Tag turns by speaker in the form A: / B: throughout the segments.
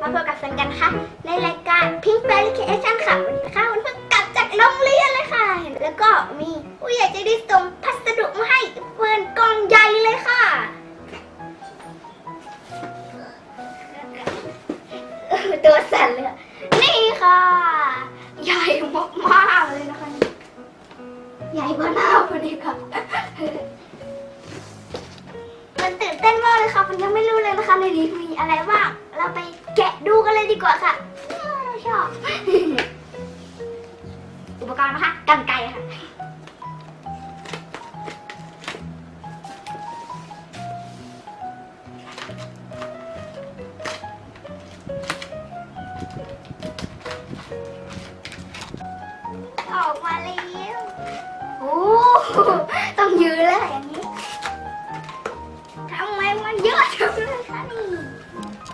A: มาพบกับเฟิร์นกันนะคะในรายการพิงค์แฟร์ลิเคชั่นค่ะวันนี้นะคะวันเพิ่งกลับจากโรงเรียนเลยค่ะ แล้วก็มีผู้ใหญ่ใจดีส่งพัสดุมาให้เฟิร์นกล่องใหญ่เลยค่ะตัวสั่นเลยนี่ค่ะ ใหญ่มากๆเลยนะคะใหญ่กว่าหน้าพอดีค่ะมันตื่นเต้นมากเลยค่ะมันยังไม่รู้เลยนะคะในนี้มีอะไรบ้าง เราไปแกะดูกันเลยดีกว่าค่ะเราชอบ อุปกรณ์นะคะกันไกรค่ะ ออกมาแล้วโอ้ต้องยืนแล้วอย่างนี้ทำไมมันเยอะจังเลยคะนี่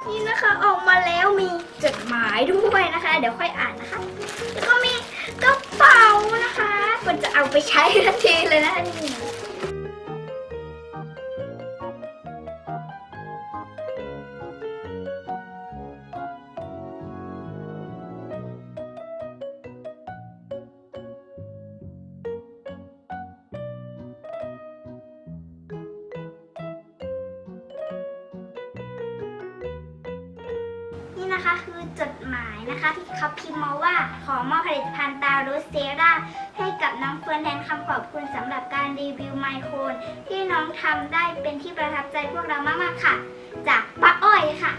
A: นี่นะคะออกมาแล้วมีจดหมายด้วยนะคะ เดี๋ยวค่อยอ่านนะคะ แล้วก็มีกระเป๋านะคะมันจะเอาไปใช้ทันทีเลยนะคะนี่ นะคะคือจดหมายนะคะที่เขาพิมพ์มาว่าขอมอบผลิตภัณฑ์ตารูสเซราให้กับน้องเฟิร์นแทนคำขอบคุณสำหรับการรีวิวไมโครนที่น้องทำได้เป็นที่ประทับใจพวกเรามากๆค่ะ จากป้าอ้อยค่ะ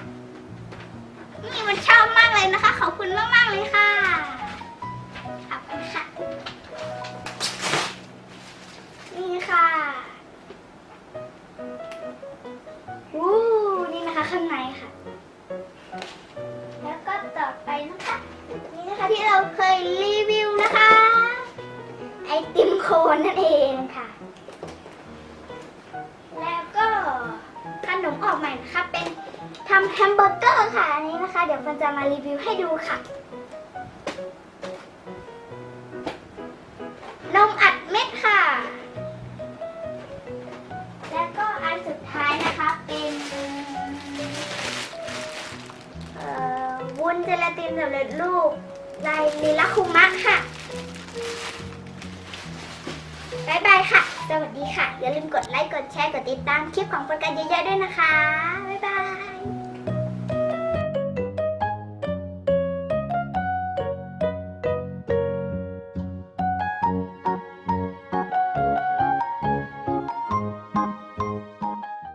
A: นี่มันชอบมากเลยนะคะขอบคุณมากๆเลยค่ะขอบคุณค่ะ นี่ค่ะวู้นี่นะคะข้างในค่ะ ที่เราเคยรีวิวนะคะ ไอติมโคนนั่นเองค่ะ แล้วก็ขนมออกใหม่นะคะเป็นทำแฮมเบอร์เกอร์ค่ะอันนี้นะคะ เดี๋ยวเฟิร์นจะมารีวิวให้ดูค่ะนมอัดเม็ดค่ะ แล้วก็อันสุดท้ายนะคะเป็นวุ้นเจลาตินสำเร็จรูป ลายลิลาคุมะค่ะบายบายค่ะ สวัสดีค่ะ อย่าลืมกดไลค์ กดแชร์ กดติดตามคลิปของโฟกัสเยอะๆด้วยนะคะ บ๊ายบาย